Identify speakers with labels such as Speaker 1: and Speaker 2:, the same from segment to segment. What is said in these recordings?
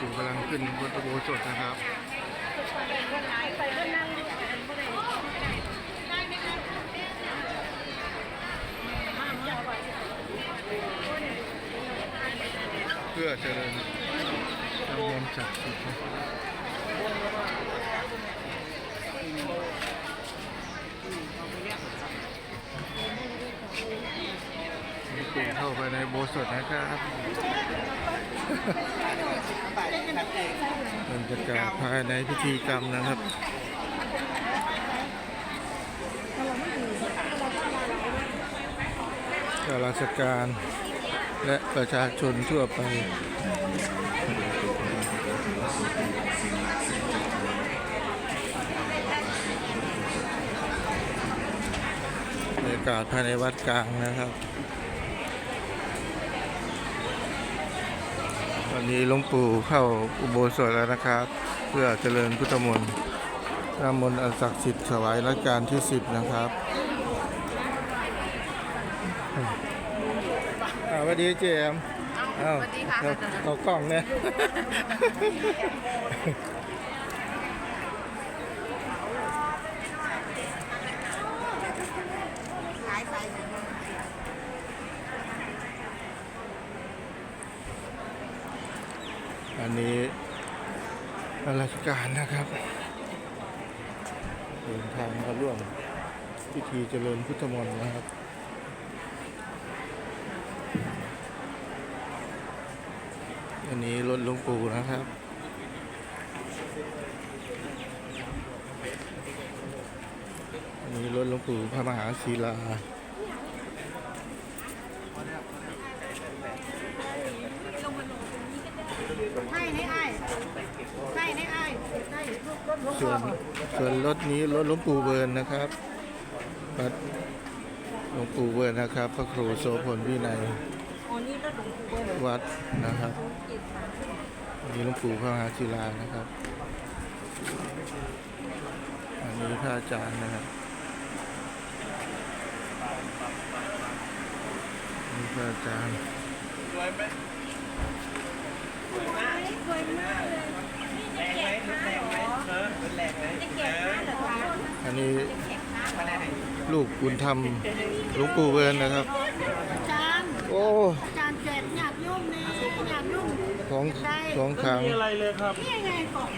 Speaker 1: ปู่กำลังขึ้นบนอุโบสถนะครับเพื่อเจริญจำนวนศักสิทธิ์นะนี่งเข้าไปในโบสถ์นะครับ บรรยากาศภายในพิธีกรรมนะครับข้าราชการและประชาชนทั่วไปบรรยากาศภายในวัดกลางนะครับ วันนี้หลวงปู่เข้าอุโบสถแล้วนะครับ เพื่อเจริญพุทธมนต์นำมนต์อันศักดิ์สิทธิ์ถวายรัชกาลที่10นะครับอ่าสวัสดีเจมส์อ้าว
Speaker 2: สวัสดีค่ะ
Speaker 1: เราเรากล้องเนี่ย
Speaker 2: ขายใส่
Speaker 1: อันนี้ราชการนะครับเดินทางมาร่วมพิธีเจริญพุทธมนต์นะครับอันนี้รถหลวงปู่นะครับอันนี้รถหลวงปู่พระมหาศิลา
Speaker 2: ให้ในไอ้ให้ในไอ้ให้รถรถ
Speaker 1: ส่วนส่วนรถนี้รถหลวงปู่เบิร์นนะครับวัดหลวงปู่เบิร์นนะครับ พระครูโสพลวินัย
Speaker 2: อ๋อนี่รถหลวงปู่เบอร์
Speaker 1: วัดนะครับอันนี้หลวงปู่พระมหาศิลานะครับ อันนี้พระอาจารย์นะครับอันนี่พระอาจารย์
Speaker 2: สวยมากเลยนี่จะเก็บค่าเหรอจะเก็บค่าเหรอคะ
Speaker 1: อันนี้
Speaker 2: เก็บค่าเหรอ
Speaker 1: ลูกบุญธรรมหลวงปู่เบิร์นนะครับ
Speaker 2: อาจารย์
Speaker 1: โอ้
Speaker 2: อาจารย์เจ็บอยากยุ่งเนี่ยอยากยุ่ง
Speaker 1: ของของขลัง
Speaker 3: มีอะไรเลยครับ
Speaker 2: นี่ไงก่อน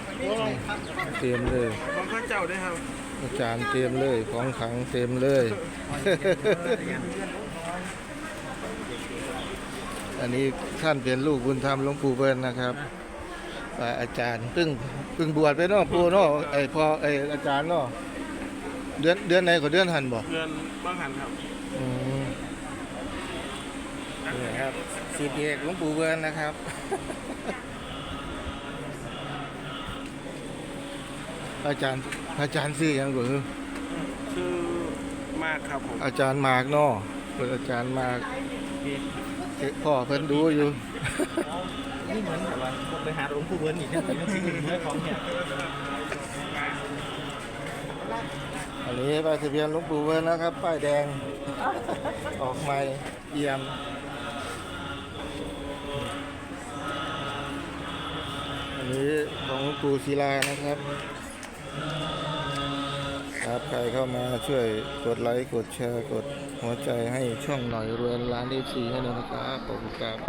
Speaker 1: เตรียมเลย
Speaker 3: ของข้าเจ้าด้วยครับ
Speaker 1: อาจารย์เตรียมเลยของขลังเต็มเลย อันนี้ท่านเป็นลูกบุญธรรมหลวงปู่เบิร์นนะครับอ่าอาจารย์เพิ่งเพิ่งบวชไปเนาะปู่เนาะไอพอไออาจารย์เนาะ เดือนเดือนไหนก็เดือนหันบ่
Speaker 3: เดือนบางหันครับ
Speaker 1: อืมนี่ครับสิทธิเอกหลวงปู่เบิร์นนะครับ อาจารย์อาจารย์ซื้อหยังบ่คือ
Speaker 3: ชื่อมากครับผม
Speaker 1: อาจารย์มากเนาะเป็นอาจารย์มากเอ๊ะพ่อเพิ่นดูอยู่
Speaker 4: นี่เหมือนแบบว่าไปหาหลวงปู่เวิร์นอีกนะแต่ยังทิ้งเนื้อของเนี่ย
Speaker 1: อันนี้ป้ายทะเบียนหลวงปู่เวิร์นนะครับ ป้ายแดง ออกใหม่เอี่ยมอันนี้ของหลวงปู่ศิลานะครับ ครับใครเข้ามาช่วยกดไลค์กดแชร์กดหัวใจให้ช่องหน่อยรวยล้านเอฟซีให้หน่อยนะครับขอบคุณครับ